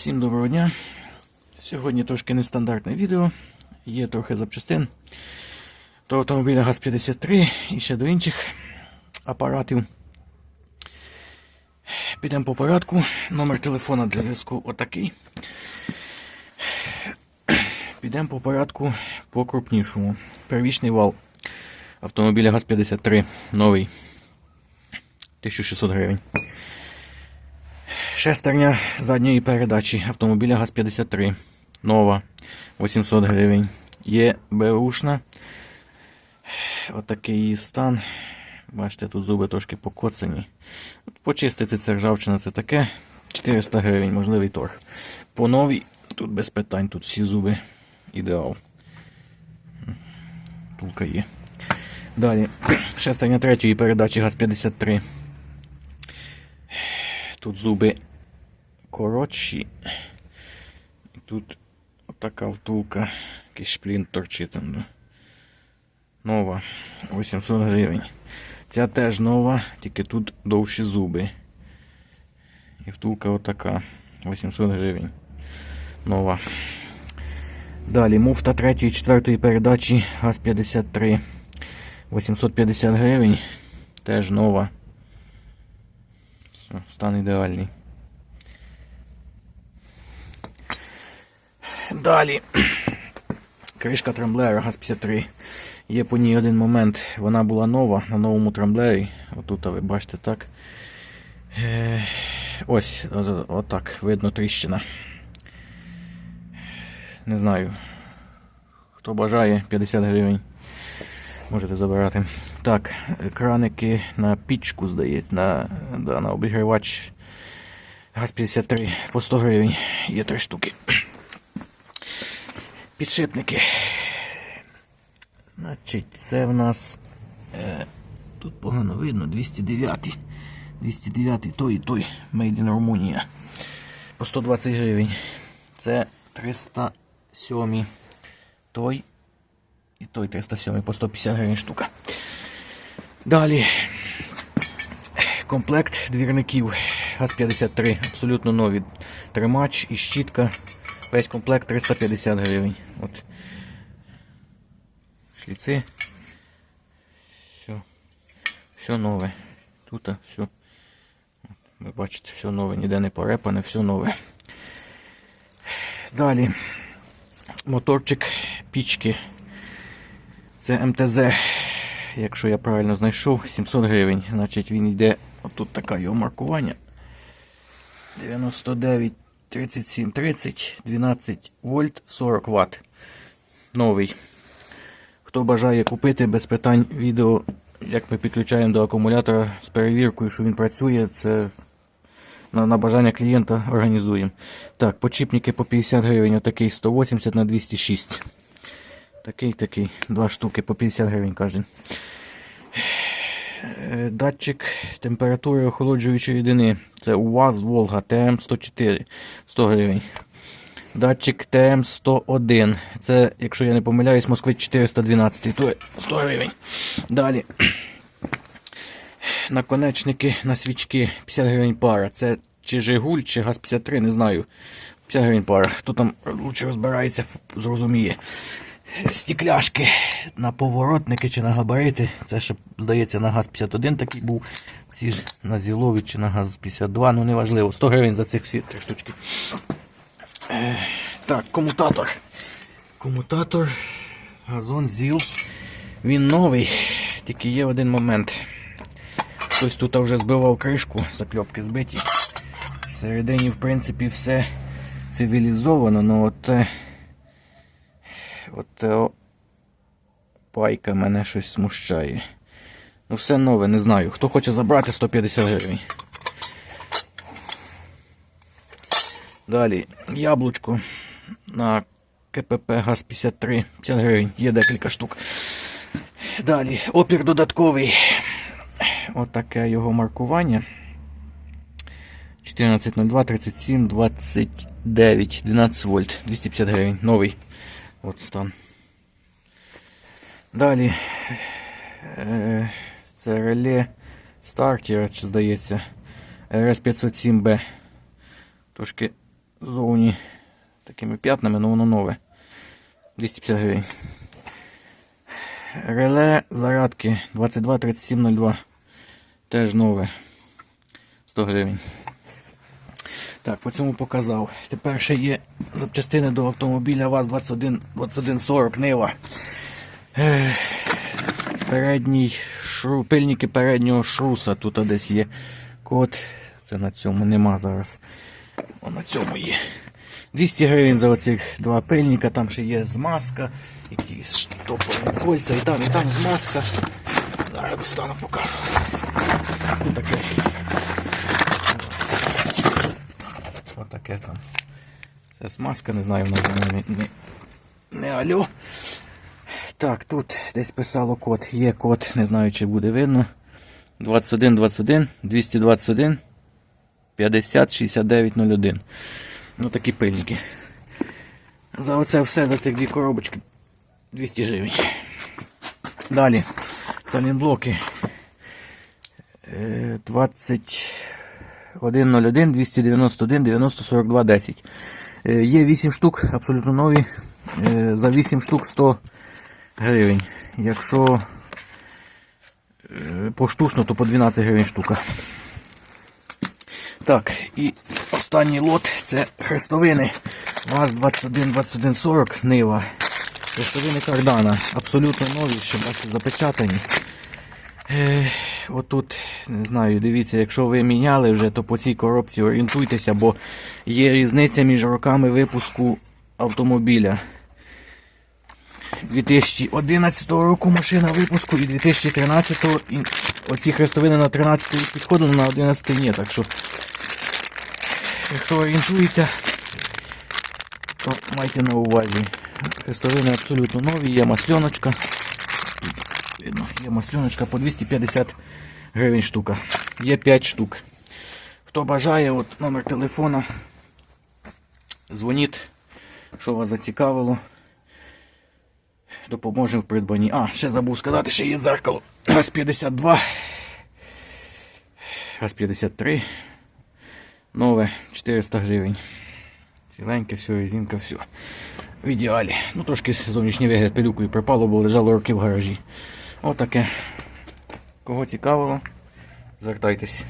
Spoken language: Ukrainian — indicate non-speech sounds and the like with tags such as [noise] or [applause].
Всім доброго дня. Сьогодні трошки нестандартне відео. Є трохи запчастин. До автомобіля ГАЗ-53 і ще до інших апаратів. Підемо по порядку. Номер телефона для зв'язку отакий. Підемо по порядку по крупнішому. Первічний вал автомобіля ГАЗ-53 новий. 1600 гривень. Шестерня задньої передачі автомобіля ГАЗ-53. Нова. 800 гривень. Є беушна. Отакий її стан. Бачите, тут зуби трошки покоцані. Почистити це ржавчина, це таке. 400 гривень, можливий торг. По новій, тут без питань, тут всі зуби ідеал. Тулка є. Далі. Шестерня третьої передачі ГАЗ-53. Тут зуби коротші. Тут така втулка, якийсь шплін торчить там. Нова. 800 гривень. Ця теж нова, тільки тут довші зуби. І втулка отака. 800 гривень. Нова. Далі муфта третьої, четвертої передачі ГАЗ-53. 850 гривень. Теж нова. Все, стан ідеальний. Далі. Кришка трамблера ГАЗ-53. Є по ній один момент. Вона була нова на новому трамблері. Отут ви бачите так. Е, ось, отак, видно тріщина. Не знаю. Хто бажає, 50 гривень. Можете забирати. Так, краники на пічку, здається, на, да, на обігрівач ГАЗ-53 по 100 гривень. Є три штуки. Підшипники. Значить, це в нас. Е, тут погано видно, 209. 209 той і той. Made in Румунія. По 120 гривень. Це 307 той і той 307 по 150 гривень штука. Далі. Комплект двірників ГАЗ-53. Абсолютно нові. Тримач і щітка. Весь комплект 350 гривень. От. Шліци. Все. Все нове. Тут все. Ви бачите, все нове, ніде не порепане, все нове. Далі. Моторчик пічки. Це МТЗ, якщо я правильно знайшов, 700 гривень. Значить він йде, отут таке його маркування. 99, 37, 30, 12 вольт, 40 Вт. Новий. Хто бажає купити, без питань відео, як ми підключаємо до акумулятора з перевіркою, що він працює, це на, на бажання клієнта організуємо. Так, почіпники по 50 гривень, отакий 180 на 206. Такий, такий, два штуки по 50 гривень кожен. Е, Датчик температури охолоджуючої рідини. Це УАЗ Волга ТМ104 100 гривень. Датчик ТМ101. Це, якщо я не помиляюсь, Москвич 412, то 100 гривень. Далі. [clears throat] Наконечники на свічки 50 гривень пара. Це чи Жигуль, чи ГАЗ-53, не знаю. 50 гривень пара. Хто там лучше розбирається, зрозуміє. Стікляшки на поворотники чи на габарити. Це ще, здається, на ГАЗ-51 такий був. Ці ж на Зілові чи на ГАЗ-52, ну неважливо. 100 гривень за цих всі три штучки. Так, комутатор. Комутатор. Газон ЗІЛ. Він новий, тільки є один момент. Хтось тут вже збивав кришку, закльопки збиті. Всередині, в принципі, все цивілізовано, але от, е, от е, пайка мене щось смущає. Ну, все нове, не знаю. Хто хоче забрати 150 гривень. Далі яблучко на КПП ГАЗ-53 50 гривень, є декілька штук. Далі опір додатковий. Отаке його маркування. 1402 37 29 12 вольт 250 гривень. Новий. От стан. Далі. Е, це реле стартера, чи здається. РС 507Б. Трошки зовні такими п'ятнами, але воно нове. 250 гривень. Реле зарядки 223702. Теж нове. 100 гривень. Так, по цьому показав. Тепер ще є запчастини до автомобіля ВАЗ-21 2140 Нива. Передній шру, пильники переднього шруса. Тут десь є код. Це на цьому нема зараз. О, на цьому є. 200 гривень за оцих два пильника, там ще є змазка, якісь штопові кольця, і там, і там змазка. Зараз достану покажу. Тут таке. таке там. Це смазка, не знаю, вона не, не, не альо. Так, тут десь писало код, є код, не знаю чи буде видно. 21 21 221 50 69 01. Ну такі пильники. За оце все за цих дві коробочки 200 гривень. Далі. Салінблоки е, 20. 101 291 90 42 10. Є 8 штук, абсолютно нові. Е, за 8 штук 100 гривень. Якщо е, поштучно, то по 12 гривень штука. Так, і останній лот це хрестовини. ваз 21 21 Нива. Хрестовини кардана. Абсолютно нові, ще бачите, запечатані. Е, отут, не знаю, дивіться, якщо ви міняли вже, то по цій коробці орієнтуйтеся, бо є різниця між роками випуску автомобіля. 2011 року машина випуску і 2013 і оці хрестовини на 13 рік підходили, на 11 ні. Так що, хто орієнтується, то майте на увазі. Хрестовини абсолютно нові, є масльоночка. Видно, є масльоночка по 250 гривень штука. Є 5 штук. Хто бажає, от номер телефона. Дзвоніть, що вас зацікавило. Допоможемо в придбанні. А, ще забув сказати, що є дзеркало. ГАЗ-52. ГАЗ-53. Нове 400 гривень. Ціленьке, все, резинка, все. В ідеалі. Ну, трошки зовнішній вигляд пилюкою припало, бо лежало роки в гаражі. Отаке. Кого цікавило, звертайтесь.